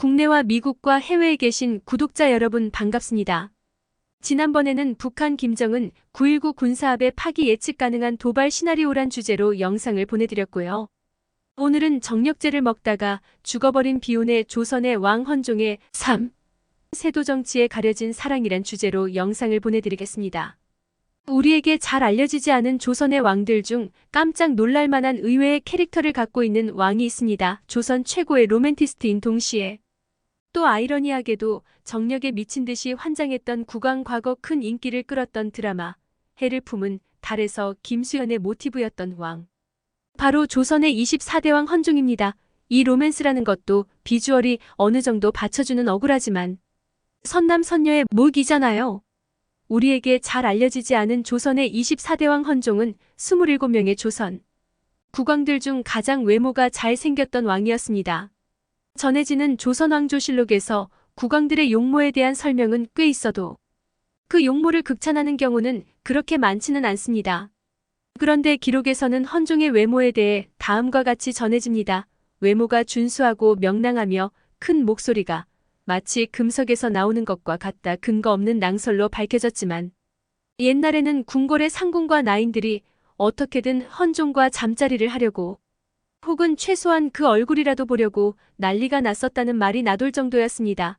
국내와 미국과 해외에 계신 구독자 여러분 반갑습니다. 지난번에는 북한 김정은 9.19 군사합의 파기 예측 가능한 도발 시나리오란 주제로 영상을 보내드렸고요. 오늘은 정력제를 먹다가 죽어버린 비운의 조선의 왕 헌종의 3. 세도 정치에 가려진 사랑이란 주제로 영상을 보내드리겠습니다. 우리에게 잘 알려지지 않은 조선의 왕들 중 깜짝 놀랄 만한 의외의 캐릭터를 갖고 있는 왕이 있습니다. 조선 최고의 로맨티스트인 동시에 또 아이러니하게도 정력에 미친 듯이 환장했던 국왕 과거 큰 인기를 끌었던 드라마 해를 품은 달에서 김수현의 모티브였던 왕. 바로 조선의 24대 왕 헌종입니다. 이 로맨스라는 것도 비주얼이 어느 정도 받쳐주는 억울하지만 선남 선녀의 목이잖아요. 우리에게 잘 알려지지 않은 조선의 24대 왕 헌종은 27명의 조선 국왕들 중 가장 외모가 잘생겼던 왕이었습니다. 전해지는 조선왕조실록에서 국왕들의 용모에 대한 설명은 꽤 있어도 그 용모를 극찬하는 경우는 그렇게 많지는 않습니다. 그런데 기록에서는 헌종의 외모에 대해 다음과 같이 전해집니다. 외모가 준수하고 명랑하며 큰 목소리가 마치 금석에서 나오는 것과 같다 근거 없는 낭설로 밝혀졌지만 옛날에는 궁궐의 상궁과 나인들이 어떻게든 헌종과 잠자리를 하려고 혹은 최소한 그 얼굴이라도 보려고 난리가 났었다는 말이 나돌 정도였습니다.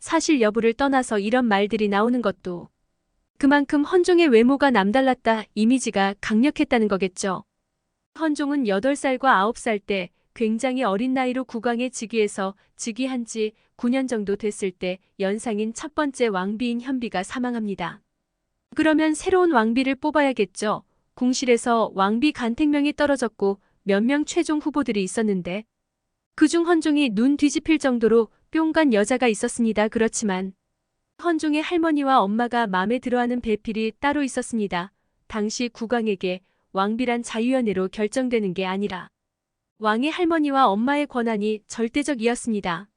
사실 여부를 떠나서 이런 말들이 나오는 것도 그만큼 헌종의 외모가 남달랐다 이미지가 강력했다는 거겠죠. 헌종은 8살과 9살 때 굉장히 어린 나이로 국왕의 즉위에서 즉위한 지 9년 정도 됐을 때 연상인 첫 번째 왕비인 현비가 사망합니다. 그러면 새로운 왕비를 뽑아야겠죠. 궁실에서 왕비 간택명이 떨어졌고 몇 명 최종 후보들이 있었는데 그중 헌종이 눈 뒤집힐 정도로 뿅간 여자가 있었습니다. 그렇지만 헌종의 할머니와 엄마가 마음에 들어하는 배필이 따로 있었습니다. 당시 국왕에게 왕비란 자유연애로 결정되는 게 아니라 왕의 할머니와 엄마의 권한이 절대적이었습니다.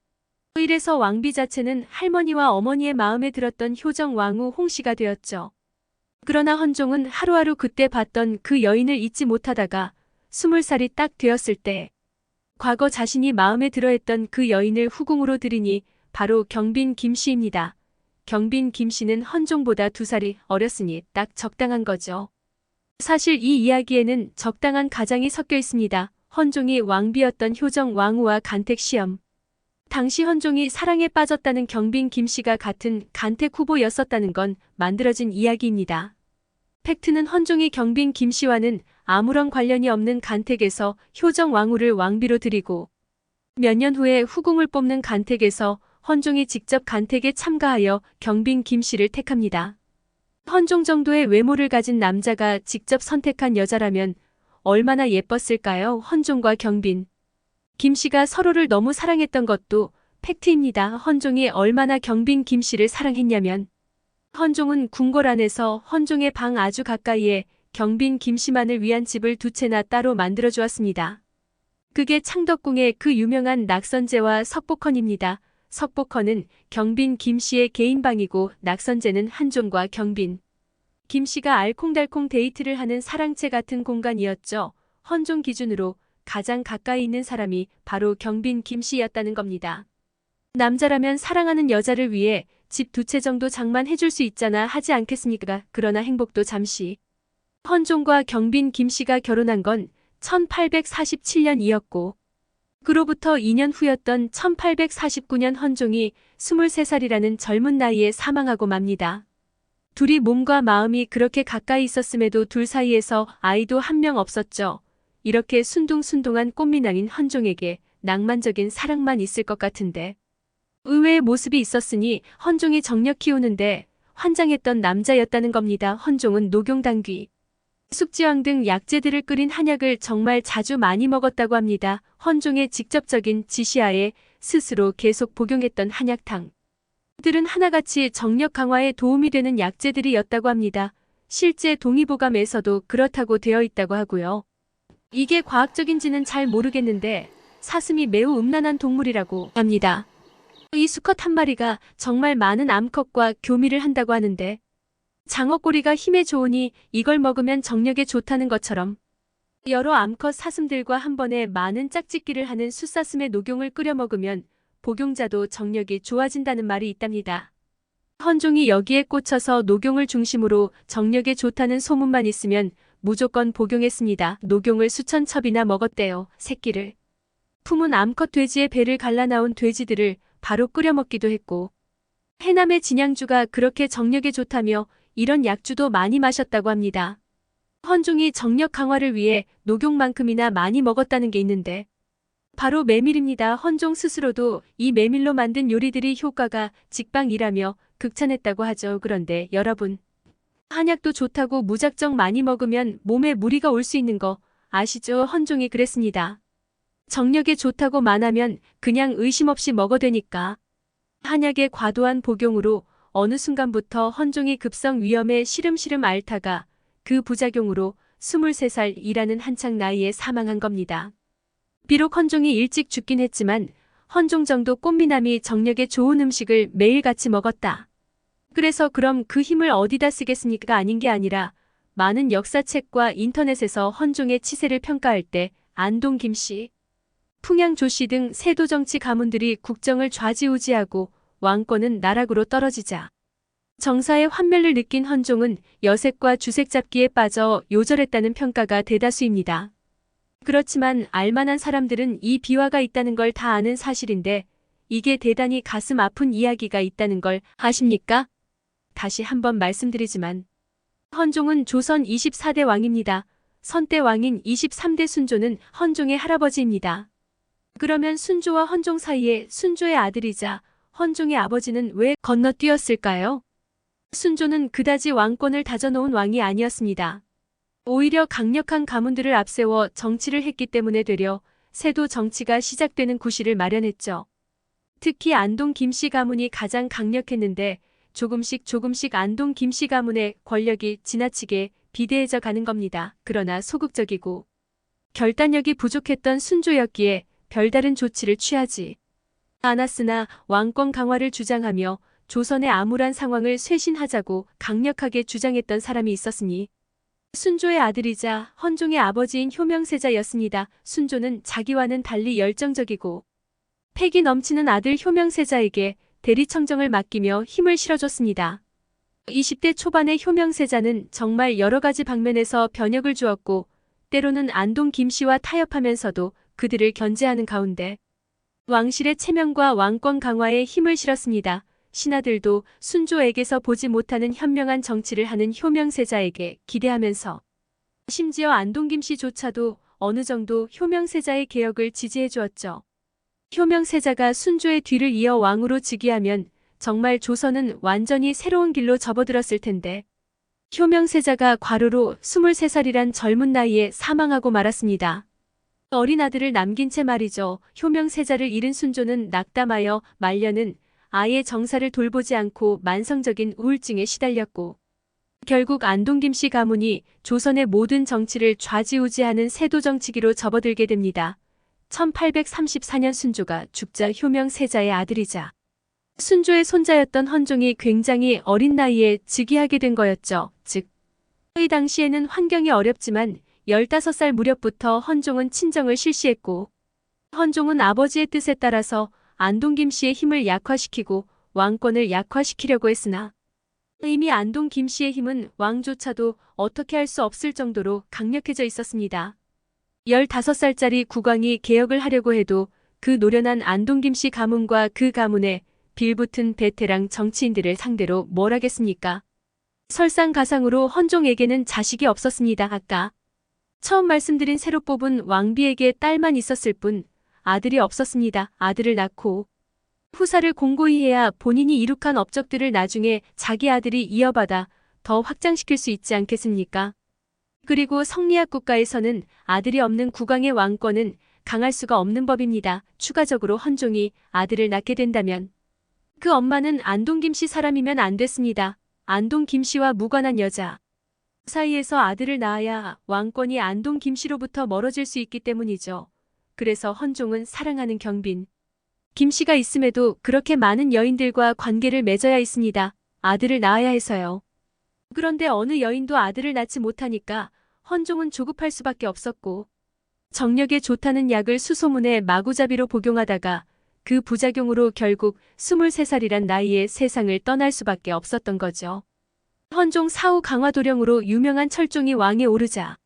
이래서 왕비 자체는 할머니와 어머니의 마음에 들었던 효정 왕후 홍씨가 되었죠. 그러나 헌종은 하루하루 그때 봤던 그 여인을 잊지 못하다가 스물 살이 딱 되었을 때 과거 자신이 마음에 들어했던 그 여인을 후궁으로 들이니 바로 경빈 김씨입니다. 경빈 김씨는 헌종보다 두 살이 어렸으니 딱 적당한 거죠. 사실 이 이야기에는 적당한 가장이 섞여 있습니다. 헌종이 왕비였던 효정 왕후와 간택 시험. 당시 헌종이 사랑에 빠졌다는 경빈 김씨가 같은 간택 후보였었다는 건 만들어진 이야기입니다. 팩트는 헌종이 경빈 김씨와는 아무런 관련이 없는 간택에서 효정 왕후를 왕비로 들이고 몇 년 후에 후궁을 뽑는 간택에서 헌종이 직접 간택에 참가하여 경빈 김씨를 택합니다. 헌종 정도의 외모를 가진 남자가 직접 선택한 여자라면 얼마나 예뻤을까요? 헌종과 경빈. 김씨가 서로를 너무 사랑했던 것도 팩트입니다. 헌종이 얼마나 경빈 김씨를 사랑했냐면 헌종은 궁궐 안에서 헌종의 방 아주 가까이에 경빈 김씨만을 위한 집을 두 채나 따로 만들어 주었습니다. 그게 창덕궁의 그 유명한 낙선제와 석복헌입니다. 석복헌은 경빈 김씨의 개인 방이고 낙선제는 한종과 경빈 김씨가 알콩달콩 데이트를 하는 사랑채 같은 공간이었죠. 헌종 기준으로 가장 가까이 있는 사람이 바로 경빈 김씨였다는 겁니다. 남자라면 사랑하는 여자를 위해 집 두 채 정도 장만해줄 수 있잖아 하지 않겠습니까? 그러나 행복도 잠시. 헌종과 경빈 김씨가 결혼한 건 1847년이었고 그로부터 2년 후였던 1849년 헌종이 23살이라는 젊은 나이에 사망하고 맙니다. 둘이 몸과 마음이 그렇게 가까이 있었음에도 둘 사이에서 아이도 한 명 없었죠. 이렇게 순둥순둥한 꽃미남인 헌종에게 낭만적인 사랑만 있을 것 같은데 의외의 모습이 있었으니 헌종이 정력 키우는데 환장했던 남자였다는 겁니다. 헌종은 녹용당귀, 숙지왕 등 약재들을 끓인 한약을 정말 자주 많이 먹었다고 합니다. 헌종의 직접적인 지시하에 스스로 계속 복용했던 한약탕. 들은 하나같이 정력 강화에 도움이 되는 약재들이었다고 합니다. 실제 동의보감에서도 그렇다고 되어 있다고 하고요. 이게 과학적인지는 잘 모르겠는데 사슴이 매우 음란한 동물이라고 합니다. 이 수컷 한 마리가 정말 많은 암컷과 교미를 한다고 하는데 장어꼬리가 힘에 좋으니 이걸 먹으면 정력에 좋다는 것처럼 여러 암컷 사슴들과 한 번에 많은 짝짓기를 하는 숫사슴의 녹용을 끓여 먹으면 복용자도 정력이 좋아진다는 말이 있답니다. 헌종이 여기에 꽂혀서 녹용을 중심으로 정력에 좋다는 소문만 있으면 무조건 복용했습니다. 녹용을 수천 첩이나 먹었대요. 새끼를. 품은 암컷 돼지의 배를 갈라 나온 돼지들을 바로 끓여 먹기도 했고 해남의 진양주가 그렇게 정력에 좋다며 이런 약주도 많이 마셨다고 합니다. 헌종이 정력 강화를 위해 녹용만큼이나 많이 먹었다는 게 있는데 바로 메밀입니다. 헌종 스스로도 이 메밀로 만든 요리들이 효과가 직방이라며 극찬했다고 하죠. 그런데 여러분 한약도 좋다고 무작정 많이 먹으면 몸에 무리가 올 수 있는 거 아시죠? 헌종이 그랬습니다. 정력에 좋다고 말하면 그냥 의심 없이 먹어대니까. 한약의 과도한 복용으로 어느 순간부터 헌종이 급성 위염에 시름시름 앓다가 그 부작용으로 23살이라는 한창 나이에 사망한 겁니다. 비록 헌종이 일찍 죽긴 했지만 헌종 정도 꽃미남이 정력에 좋은 음식을 매일같이 먹었다. 그래서 그럼 그 힘을 어디다 쓰겠습니까 아닌 게 아니라 많은 역사책과 인터넷에서 헌종의 치세를 평가할 때 안동 김씨, 풍양 조씨 등 세도 정치 가문들이 국정을 좌지우지하고 왕권은 나락으로 떨어지자 정사의 환멸을 느낀 헌종은 여색과 주색 잡기에 빠져 요절했다는 평가가 대다수입니다. 그렇지만 알만한 사람들은 이 비화가 있다는 걸 다 아는 사실인데 이게 대단히 가슴 아픈 이야기가 있다는 걸 아십니까? 다시 한번 말씀드리지만 헌종은 조선 24대 왕입니다. 선대 왕인 23대 순조는 헌종의 할아버지입니다. 그러면 순조와 헌종 사이에 순조의 아들이자 헌종의 아버지는 왜 건너뛰었을까요? 순조는 그다지 왕권을 다져놓은 왕이 아니었습니다. 오히려 강력한 가문들을 앞세워 정치를 했기 때문에 되려 세도 정치가 시작되는 구실을 마련했죠. 특히 안동 김씨 가문이 가장 강력했는데 조금씩 조금씩 안동 김씨 가문의 권력이 지나치게 비대해져 가는 겁니다. 그러나 소극적이고 결단력이 부족했던 순조였기에 별다른 조치를 취하지 않았으나 왕권 강화를 주장하며 조선의 암울한 상황을 쇄신하자고 강력하게 주장했던 사람이 있었으니 순조의 아들이자 헌종의 아버지인 효명세자였습니다. 순조는 자기와는 달리 열정적이고 패기 넘치는 아들 효명세자에게 대리청정을 맡기며 힘을 실어줬습니다. 20대 초반의 효명세자는 정말 여러 가지 방면에서 변혁을 주었고 때로는 안동 김씨와 타협하면서도 그들을 견제하는 가운데 왕실의 체면과 왕권 강화에 힘을 실었습니다. 신하들도 순조에게서 보지 못하는 현명한 정치를 하는 효명세자에게 기대하면서 심지어 안동 김씨조차도 어느 정도 효명세자의 개혁을 지지해 주었죠. 효명세자가 순조의 뒤를 이어 왕으로 즉위하면 정말 조선은 완전히 새로운 길로 접어들었을 텐데 효명세자가 과로로 23살이란 젊은 나이에 사망하고 말았습니다. 어린 아들을 남긴 채 말이죠. 효명세자를 잃은 순조는 낙담하여 말년은 아예 정사를 돌보지 않고 만성적인 우울증에 시달렸고 결국 안동 김씨 가문이 조선의 모든 정치를 좌지우지하는 세도 정치기로 접어들게 됩니다. 1834년 순조가 죽자 효명세자의 아들이자 순조의 손자였던 헌종이 굉장히 어린 나이에 즉위하게 된 거였죠. 즉, 이 당시에는 환경이 어렵지만 15살 무렵부터 헌종은 친정을 실시했고 헌종은 아버지의 뜻에 따라서 안동 김 씨의 힘을 약화시키고 왕권을 약화시키려고 했으나 이미 안동 김 씨의 힘은 왕조차도 어떻게 할 수 없을 정도로 강력해져 있었습니다. 15살짜리 국왕이 개혁을 하려고 해도 그 노련한 안동 김 씨 가문과 그 가문에 빌붙은 베테랑 정치인들을 상대로 뭘 하겠습니까? 설상가상으로 헌종에게는 자식이 없었습니다. 아까 처음 말씀드린 새로 뽑은 왕비에게 딸만 있었을 뿐 아들이 없었습니다. 아들을 낳고 후사를 공고히 해야 본인이 이룩한 업적들을 나중에 자기 아들이 이어받아 더 확장시킬 수 있지 않겠습니까? 그리고 성리학 국가에서는 아들이 없는 국왕의 왕권은 강할 수가 없는 법입니다. 추가적으로 헌종이 아들을 낳게 된다면 그 엄마는 안동 김씨 사람이면 안 됐습니다. 안동 김씨와 무관한 여자. 사이에서 아들을 낳아야 왕권이 안동 김씨로부터 멀어질 수 있기 때문이죠. 그래서 헌종은 사랑하는 경빈. 김씨가 있음에도 그렇게 많은 여인들과 관계를 맺어야 했습니다. 아들을 낳아야 해서요. 그런데 어느 여인도 아들을 낳지 못하니까 헌종은 조급할 수밖에 없었고 정력에 좋다는 약을 수소문에 마구잡이로 복용하다가 그 부작용으로 결국 23살이란 나이에 세상을 떠날 수밖에 없었던 거죠. 헌종 사후 강화도령으로 유명한 철종이 왕에 오르자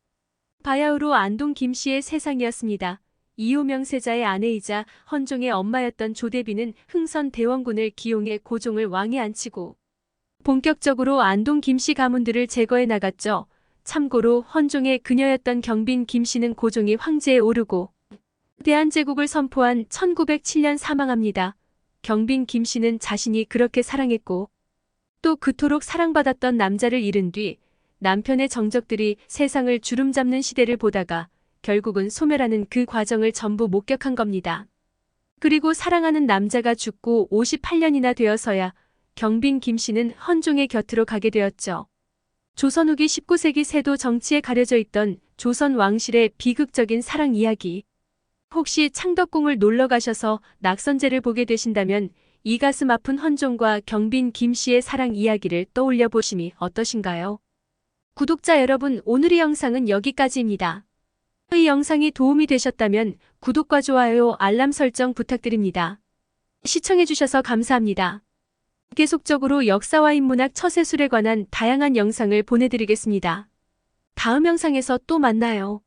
바야흐로 안동 김씨의 세상이었습니다. 이호 명세자의 아내이자 헌종의 엄마였던 조대비는 흥선 대원군을 기용해 고종을 왕에 앉히고 본격적으로 안동 김씨 가문들을 제거해 나갔죠. 참고로 헌종의 그녀였던 경빈 김씨는 고종이 황제에 오르고 대한제국을 선포한 1907년 사망합니다. 경빈 김씨는 자신이 그렇게 사랑했고 또 그토록 사랑받았던 남자를 잃은 뒤 남편의 정적들이 세상을 주름잡는 시대를 보다가 결국은 소멸하는 그 과정을 전부 목격한 겁니다. 그리고 사랑하는 남자가 죽고 58년이나 되어서야 경빈 김 씨는 헌종의 곁으로 가게 되었죠. 조선 후기 19세기 세도 정치에 가려져 있던 조선 왕실의 비극적인 사랑 이야기. 혹시 창덕궁을 놀러 가셔서 낙선제를 보게 되신다면 이 가슴 아픈 헌종과 경빈 김씨의 사랑 이야기를 떠올려 보심이 어떠신가요? 구독자 여러분, 오늘의 영상은 여기까지입니다. 이 영상이 도움이 되셨다면 구독과 좋아요, 알람 설정 부탁드립니다. 시청해주셔서 감사합니다. 계속적으로 역사와 인문학 처세술에 관한 다양한 영상을 보내드리겠습니다. 다음 영상에서 또 만나요.